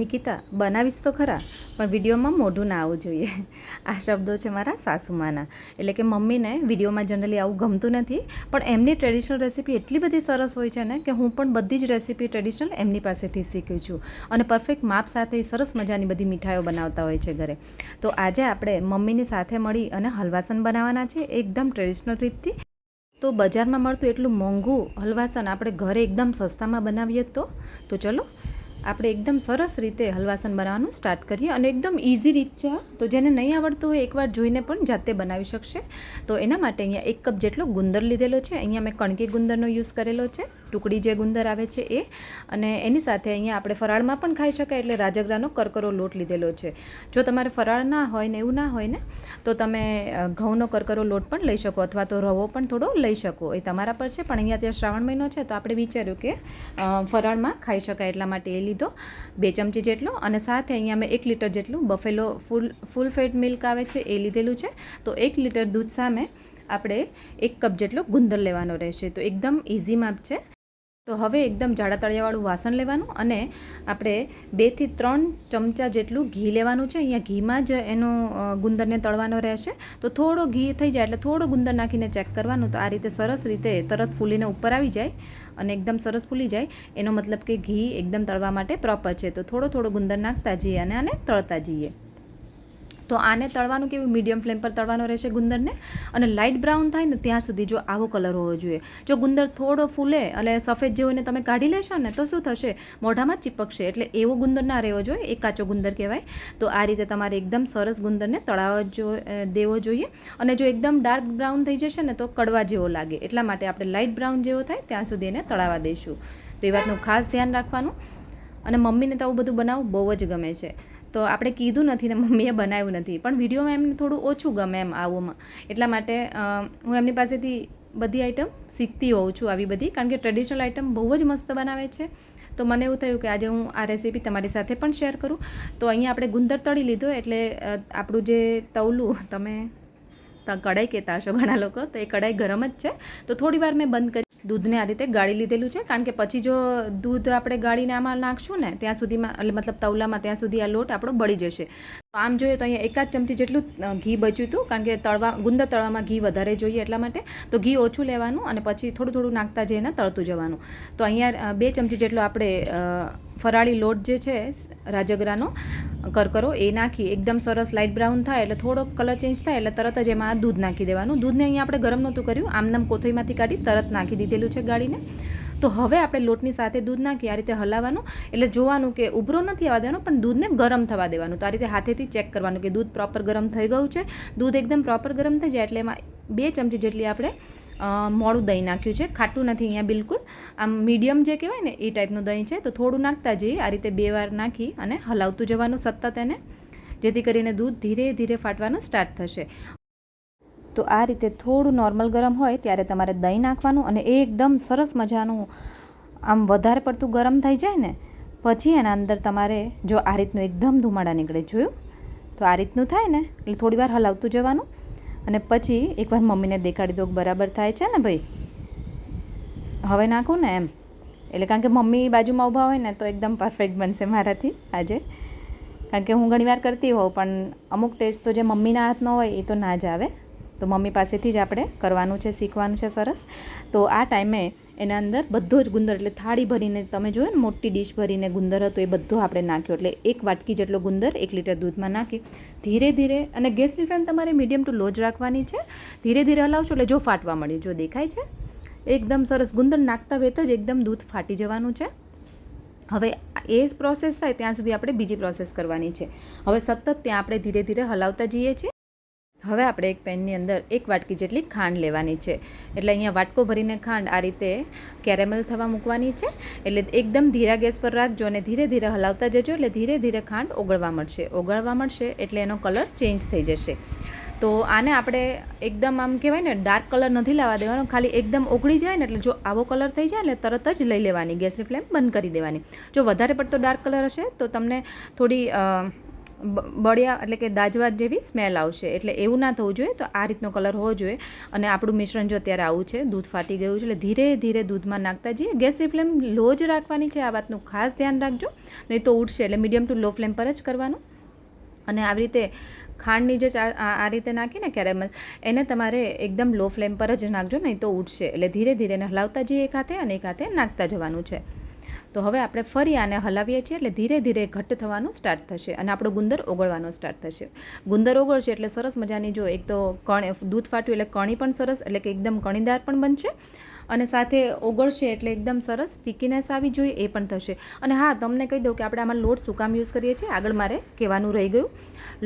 નિકિતા, બનાવીશ તો ખરા, પણ વિડીયોમાં મોઢું ના આવવું જોઈએ. આ શબ્દો છે મારા સાસુમાના. એટલે કે મમ્મીને વિડીયોમાં જનરલી આવું ગમતું નથી, પણ એમની ટ્રેડિશનલ રેસીપી એટલી બધી સરસ હોય છે ને કે હું પણ બધી જ રેસીપી ટ્રેડિશનલ એમની પાસેથી શીખી છું. અને પરફેક્ટ માપ સાથે સરસ મજાની બધી મીઠાઈઓ બનાવતા હોય છે ઘરે. તો આજે આપણે મમ્મીની સાથે મળી અને હલવાસન બનાવવાના છે એકદમ ટ્રેડિશનલ રીતથી. તો બજારમાં મળતું એટલું મોંઘું હલવાસન આપણે ઘરે એકદમ સસ્તામાં બનાવીએ તો? તો ચલો આપણે એકદમ સરસ રીતે હલવાસન બનાવવાનું સ્ટાર્ટ કરીએ અને એકદમ ઇઝી રીત છે તો જેને નહીં આવડતું હોય એકવાર જોઈને પણ જાતે બનાવી શકશે. તો એના માટે અહીંયા એક કપ જેટલો ગુંદર લીધેલો છે. અહીંયા મેં કણકી ગુંદરનો યુઝ કરેલો છે. ટુકડી જે ગુંદર આવે છે એ. અને એની સાથે અહીંયા આપણે ફરાળમાં પણ ખાઈ શકાય એટલે રાજગરાનો કરકરો લોટ લીધેલો છે. જો તમારે ફરાળ ના હોય ને એવું ના હોય ને, તો તમે ઘઉંનો કરકરો લોટ પણ લઈ શકો અથવા તો રવો પણ થોડો લઈ શકો. એ તમારા પર છે, પણ અહીંયા ત્યાં શ્રાવણ મહિનો છે, તો આપણે વિચાર્યું કે ફરાળમાં ખાઈ શકાય એટલા માટે એ લીધો. બે ચમચી જેટલો અને સાથે અહીંયા મેં એક લીટર જેટલું buffalo full full fat milk આવે છે, એ લીધેલું છે. તો એક લીટર દૂધ સામે આપણે એક કપ જેટલો ગુંદર લેવાનો રહેશે. તો એકદમ ઇઝી માપ છે. તો હવે એકદમ જાડા તળિયાવાળું વાસણ લેવાનું અને આપણે બેથી ત્રણ ચમચા જેટલું ઘી લેવાનું છે. અહીંયા ઘીમાં જ એનો ગુંદરને તળવાનો રહેશે. તો થોડો ઘી થઈ જાય એટલે થોડો ગુંદર નાખીને ચેક કરવાનું. તો આ રીતે સરસ રીતે તરત ફૂલીને ઉપર આવી જાય અને એકદમ સરસ ફૂલી જાય. એનો મતલબ કે ઘી એકદમ તળવા માટે પ્રોપર છે. તો થોડો થોડો ગુંદર નાખતા જઈએ અને આને તળતા જઈએ. તો આને તળવાનું કેવું? મીડિયમ ફ્લેમ પર તળવાનો રહેશે ગુંદરને. અને લાઇટ બ્રાઉન થાય ને ત્યાં સુધી જો આવો કલર હોવો જોઈએ. જો ગુંદર થોડો ફૂલે અને સફેદ જેવો એને તમે કાઢી લેશો ને તો શું થશે? મોઢામાં ચીપકશે. એટલે એવો ગુંદર ના રહેવો જોઈએ. એ કાચો ગુંદર કહેવાય. તો આ રીતે તમારે એકદમ સરસ ગુંદરને તળાવવા જો દેવો જોઈએ. અને જો એકદમ ડાર્ક બ્રાઉન થઈ જશે ને તો કડવા જેવો લાગે. એટલા માટે આપણે લાઇટ બ્રાઉન જેવો થાય ત્યાં સુધી એને તળાવવા દઈશું. તો એ વાતનું ખાસ ધ્યાન રાખવાનું. અને મમ્મીને તો આવું બધું બનાવવું બહુ જ ગમે છે. તો આપણે કીધું નથી ને મમ્મીએ બનાવ્યું નથી. પણ વિડીયોમાં એમને થોડું ઓછું ગમે એમ આવુંમાં. એટલા માટે હું એમની પાસેથી બધી આઈટમ શીખતી હોઉં છું આવી બધી. કારણ કે ટ્રેડિશનલ આઈટમ બહુ જ મસ્ત બનાવે છે. તો મને એવું થયું કે આજે હું આ રેસીપી તમારી સાથે પણ શેર કરું. તો અહીંયા આપણે ગુંદર તળી લીધો એટલે આપણું જે તવલું, તમે કઢાઈ કહેતા હશો ઘણા લોકો, તો એ કઢાઈ ગરમ જ છે. તો થોડી વાર મેં બંધ કરી. દૂધને આ રીતે ગાળી લીધેલું છે, કારણ કે પછી જો દૂધ આપણે ગાળીને આમાં નાખશું ને, ત્યાં સુધીમાં, એટલે મતલબ તવલામાં ત્યાં સુધી આ લોટ આપણો બળી જશે. તો આમ જોઈએ તો અહીંયા એકાદ ચમચી જેટલું ઘી બચ્યું હતું, કારણ કે તળવા ગુંદર તળવામાં ઘી વધારે જોઈએ એટલા માટે. તો ઘી ઓછું લેવાનું અને પછી થોડું થોડું નાખતા જઈને તળતું જવાનું. તો અહીંયા બે ચમચી જેટલું આપણે ફરાળી લોટ જે છે, રાજગરાનો, કરકરો, એ નાખી, એકદમ સરસ લાઇટ બ્રાઉન થાય એટલે થોડોક કલર ચેન્જ થાય એટલે તરત જ એમાં દૂધ નાખી દેવાનું. દૂધને અહીંયા આપણે ગરમ નહોતું કર્યું આમનામ કોથળીમાંથી કાઢી તરત નાખી દીધેલું છે ગાળીને. તો હવે આપણે લોટની સાથે દૂધ નાખી, આ રીતે હલાવવાનું. એટલે જોવાનું કે ઉભરો નથી આવવા દેવાનો, પણ દૂધને ગરમ થવા દેવાનું. તો આ રીતે હાથેથી ચેક કરવાનું કે દૂધ પ્રોપર ગરમ થઈ ગયું છે. દૂધ એકદમ પ્રોપર ગરમ થઈ જાય એટલે એમાં બે ચમચી જેટલી આપણે મોડું દહીં નાખ્યું છે. ખાટું નથી અહીંયા બિલકુલ. આમ મીડિયમ જે કહેવાય ને, એ ટાઈપનું દહીં છે. તો થોડું નાખતા જઈએ. આ રીતે બે વાર નાખી અને હલાવતું જવાનું સતત એને, જેથી કરીને દૂધ ધીરે ધીરે ફાટવાનું સ્ટાર્ટ થશે. તો આ રીતે થોડું નોર્મલ ગરમ હોય ત્યારે તમારે દહીં નાખવાનું અને એ એકદમ સરસ મજાનું, આમ વધારે પડતું ગરમ થઈ જાય ને, પછી એના અંદર તમારે જો આ રીતનું એકદમ ધુમાડા નીકળે, જોયું? તો આ રીતનું થાય ને, એટલે થોડી વાર હલાવતું જવાનું. અને પછી એકવાર મમ્મીને દેખાડી દો બરાબર થાય છે ને ભાઈ? હવે નાખું ને એમ. એટલે કારણ કે મમ્મી બાજુમાં ઊભા હોય ને તો એકદમ પરફેક્ટ બનશે મારાથી આજે. કારણ કે હું ઘણીવાર કરતી હોઉં, પણ અમુક ટેસ્ટ તો જે મમ્મીના હાથનો હોય એ તો ના જ આવે. તો મમ્મી પાસેથી જ આપણે કરવાનું છે, શીખવાનું છે સરસ. તો આ ટાઈમે એના અંદર બધો જ ગુંદર, એટલે થાળી ભરીને તમે જોયો ને, મોટી ડીશ ભરીને ગુંદર હતો, એ બધો આપણે નાખ્યો. એટલે એક વાટકી જેટલો ગુંદર, એક લીટર દૂધમાં નાખી. ધીરે ધીરે, અને ગેસની ફ્લેમ તમારે મીડિયમ ટુ લો જ રાખવાની છે. ધીરે ધીરે હલાવશો એટલે જો ફાટવા મળી જો દેખાય છે. એકદમ સરસ ગુંદર નાખતા વેત જ એકદમ દૂધ ફાટી જવાનું છે. હવે એ પ્રોસેસ થાય, ત્યાં સુધી આપણે બીજી પ્રોસેસ કરવાની છે. હવે સતત ત્યાં આપણે ધીરે ધીરે હલાવતા જઈએ છીએ. હવે આપણે એક પેનની અંદર એક વાટકી જેટલી ખાંડ લેવાની છે. એટલે અહીંયા વાટકો ભરીને ખાંડ આ રીતે કેરેમલ થવા મૂકવાની છે. એટલે એકદમ ધીરા ગેસ પર રાખજો અને ધીરે ધીરે હલાવતા જજો એટલે ધીરે ધીરે ખાંડ ઓગળવા મળશે. ઓગળવા મળશે એટલે એનો કલર ચેન્જ થઈ જશે. તો આને આપણે એકદમ આમ કહેવાય ને ડાર્ક કલર નથી લાવવા દેવાનો, ખાલી એકદમ ઓગળી જાય ને એટલે જો આવો કલર થઈ જાય ને તરત જ લઈ લેવાની, ગેસની ફ્લેમ બંધ કરી દેવાની. જો વધારે પડતો ડાર્ક કલર હશે તો તમને થોડી બળિયા એટલે કે દાજવા જેવી સ્મેલ આવશે. એટલે એવું ના થવું જોઈએ તો આ રીતનો કલર હોવો જોઈએ. અને આપણું મિશ્રણ જો અત્યારે આવું છે, દૂધ ફાટી ગયું છે એટલે ધીરે ધીરે દૂધમાં નાખતા જઈએ. ગેસની ફ્લેમ લો જ રાખવાની છે, આ વાતનું ખાસ ધ્યાન રાખજો. નહીં તો ઉઠશે એટલે મીડિયમ ટુ લો ફ્લેમ પર જ કરવાનું. અને આવી રીતે ખાંડની જે આ રીતે નાખીને કેરેમલ, એને તમારે એકદમ લો ફ્લેમ પર જ નાખજો, નહીં તો ઉઠશે એટલે ધીરે ધીરે એને હલાવતા જઈએ એક હાથે અને એક હાથે નાખતા જવાનું છે. તો હવે આપણે ફરી આને હલાવીએ છીએ એટલે ધીરે ધીરે ઘટ્ટ થવાનું સ્ટાર્ટ થશે અને આપણો ગુંદર ઓગળવાનો સ્ટાર્ટ થશે. ગુંદર ઓગળશે એટલે સરસ મજાની જો એક તો કણ, દૂધ ફાટ્યું એટલે કણી પણ સરસ, એટલે કે એકદમ કણીદાર પણ બનશે. અને સાથે ઓગળશે એટલે એકદમ સરસ સ્ટીકીનેસ આવી જોઈએ, એ પણ થશે. અને હા, તમને કહી દઉં કે આપણે આમાં લોટ શું કામ યુઝ કરીએ છીએ? આગળ મારે કહેવાનું રહી ગયું.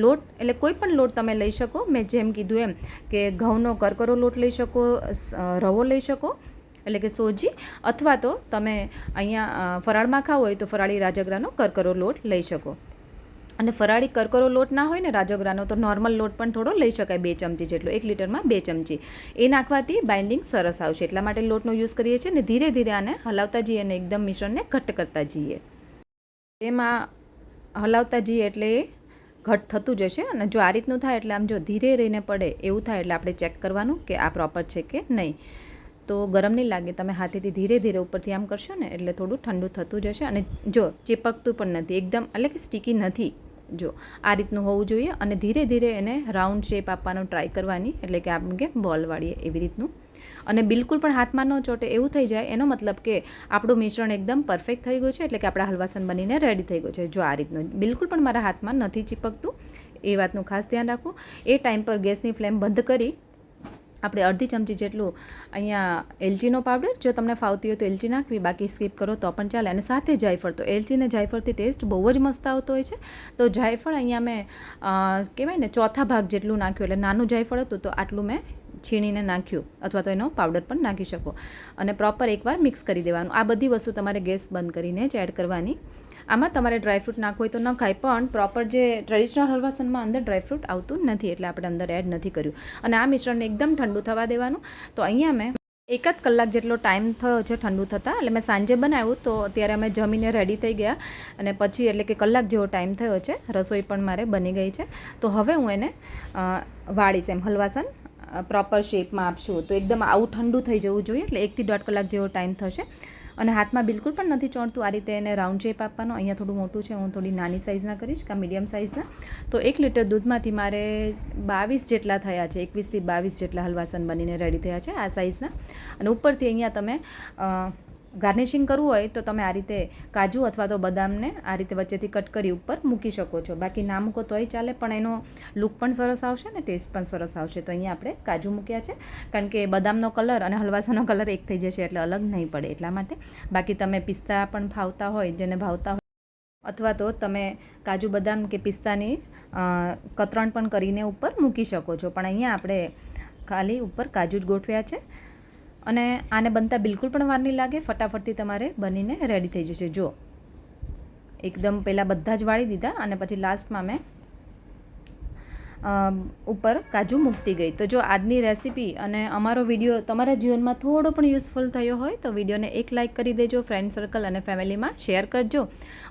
લોટ એટલે કોઈ પણ લોટ તમે લઈ શકો. મેં જેમ કીધું એમ કે ઘઉંનો કરકરો લોટ લઈ શકો રવો લઈ શકો. એટલે કે સોજી, અથવા તો તમે અહીંયા ફરાળમાં ખાવ હોય તો ફરાળી રાજગરાનો કરકરો લોટ લઈ શકો. અને ફરાળી કરકરો લોટ ના હોય ને, રાજગરાનો તો નોર્મલ લોટ પણ થોડો લઈ શકાય, બે ચમચી જેટલો, એક લીટરમાં બે ચમચી. એ નાખવાથી બાઇન્ડિંગ સરસ આવશે. એટલા માટે લોટનો યુઝ કરીએ છીએ ને ધીરે ધીરે આને હલાવતા જઈએ અને એકદમ મિશ્રણને ઘટ્ટ કરતા જઈએ. એમાં હલાવતા જઈએ એટલે ઘટ થતું જશે અને જો આ રીતનું થાય એટલે આમ જો ધીરે રહીને પડે એવું થાય એટલે આપણે ચેક કરવાનું કે આ પ્રોપર છે કે નહીં. તો ગરમ નહીં લાગે. તમે હાથેથી ધીરે ધીરે ઉપરથી આમ કરશો ને, એટલે થોડું ઠંડુ થતું જશે. અને જો ચીપકતું પણ નથી, એકદમ એટલે કે સ્ટીકી નથી. જો, આ રીતનું હોવું જોઈએ અને ધીરે ધીરે એને રાઉન્ડ શેપ આપવાનો ટ્રાય કરવાની, એટલે કે આપણે કે બોલ વાળીએ એવી રીતનું. અને બિલકુલ પણ હાથમાં ન ચોટે એવું થઈ જાય, એનો મતલબ કે આપણું મિશ્રણ એકદમ પરફેક્ટ થઈ ગયું છે, એટલે કે આપણા હલવાસન બનીને રેડી થઈ ગયું છે. જો આ રીતનું, બિલકુલ પણ મારા હાથમાં નથી ચીપકતું. એ વાતનું ખાસ ધ્યાન રાખવું એ ટાઈમ પર ગેસની ફ્લેમ બંધ કરી આપણે અડધી ચમચી જેટલું અહીંયા એલચીનો પાવડર જો તમને ફાવતી હોય તો એલચી નાખવી, બાકી સ્કીપ કરો તો પણ ચાલે. અને સાથે જાયફળ, તો એલચી ને જાયફળથી ટેસ્ટ બહુ જ મસ્ત આવતો હોય છે. તો જાયફળ અહીંયા મેં કહેવાય ને ચોથા ભાગ જેટલું નાખ્યું, એટલે નાનું જાયફળ હતું તો આટલું મેં છીણીને નાખ્યું અથવા તો એનો પાવડર પણ નાખી શકો. અને પ્રોપર એકવાર મિક્સ કરી દેવાનું. આ બધી વસ્તુ તમારે ગેસ બંધ કરીને જ એડ કરવાની. આમાં તમારે ડ્રાયફ્રૂટ નાખવું હોય તો ન ખાય, પણ પ્રોપર જે ટ્રેડિશનલ હલવાસનમાં અંદર ડ્રાયફ્રૂટ આવતું નથી એટલે આપણે અંદર એડ નથી કર્યું. અને આ મિશ્રણને એકદમ ઠંડુ થવા દેવાનું. તો અહીંયા મેં એક જ કલાક જેટલો ટાઈમ થયો છે ઠંડુ થતાં. એટલે મેં સાંજે બનાવ્યું તો અત્યારે અમે જમીને રેડી થઈ ગયા. અને પછી એટલે કે કલાક જેવો ટાઈમ થયો છે. રસોઈ પણ મારે બની ગઈ છે. તો હવે હું એને વાળીશ એમ હલવાસન. પ્રોપર શેપમાં આપશું. તો એકદમ આવું ઠંડુ થઈ જવું જોઈએ, એટલે એકથી દોઢ કલાક જેવો ટાઈમ થશે. અને હાથમાં બિલકુલ પણ નથી ચોંટતું. આ રીતે એને રાઉન્ડ શેપ આપવાનો. અહીંયા થોડું મોટું છે, હું થોડી નાની સાઇઝના કરીશ, કે મીડિયમ સાઇઝના તો એક લીટર દૂધમાંથી મારે બાવીસ જેટલા થયા છે, એકવીસથી બાવીસ જેટલા હલવાસન બનીને રેડી થયા છે આ સાઇઝના અને ઉપરથી અહીંયા તમે ગાર્નિશિંગ કરવું હોય તો તમે આ રીતે કાજુ અથવા તો બદામને આ રીતે વચ્ચેથી કટ કરી ઉપર મૂકી શકો છો. બાકી ના મૂકો તોય ચાલે, પણ એનો લુક પણ સરસ આવશે ને ટેસ્ટ પણ સરસ આવશે. તો અહીંયા આપણે કાજુ મૂક્યા છે. કારણ કે બદામનો કલર અને હલવાસાનો કલર એક થઈ જશે એટલે અલગ નહીં પડે એટલા માટે. બાકી તમે પિસ્તા પણ ભાવતા હોય, જેને ભાવતા હોય, અથવા તો તમે કાજુ બદામ કે પિસ્તાની કતરણ પણ કરીને ઉપર મૂકી શકો છો. પણ અહીંયા આપણે ખાલી ઉપર કાજુ જ ગોઠવ્યા છે. અને આને બનતા બિલકુલ પણ વાર નહીં લાગે. ફટાફટથી તમારે બનીને રેડી થઈ જશે. જો એકદમ પહેલાં બધા જ વાળી દીધા અને પછી લાસ્ટમાં મેં ઉપર કાજુ મૂકતી ગઈ. તો જો આજની રેસીપી અને અમારો વીડિયો તમારા જીવનમાં થોડો પણ યુઝફુલ થયો હોય તો વિડીયોને એક લાઇક કરી દેજો ફ્રેન્ડ સર્કલ અને ફેમિલીમાં શેર કરજો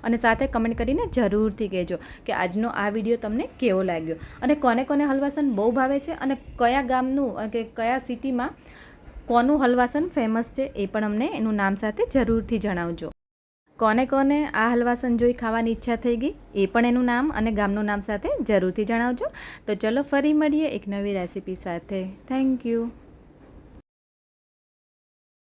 અને સાથે કમેન્ટ કરીને જરૂરથી કહેજો કે આજનો આ વીડિયો તમને કેવો લાગ્યો. અને કોને કોને હલવાસન બહુ ભાવે છે અને કયા ગામનું, કે કયા સિટીમાં કોનું હલવાસન ફેમસ છે એ પણ અમને એનું નામ સાથે જરૂરથી જણાવજો. કોને કોને આ હલવાસન જોઈ ખાવાની ઈચ્છા થઈ ગઈ એ પણ એનું નામ અને ગામનું નામ સાથે જરૂરથી જણાવજો. તો ચલો ફરી મળીએ એક નવી રેસીપી સાથે. Thank you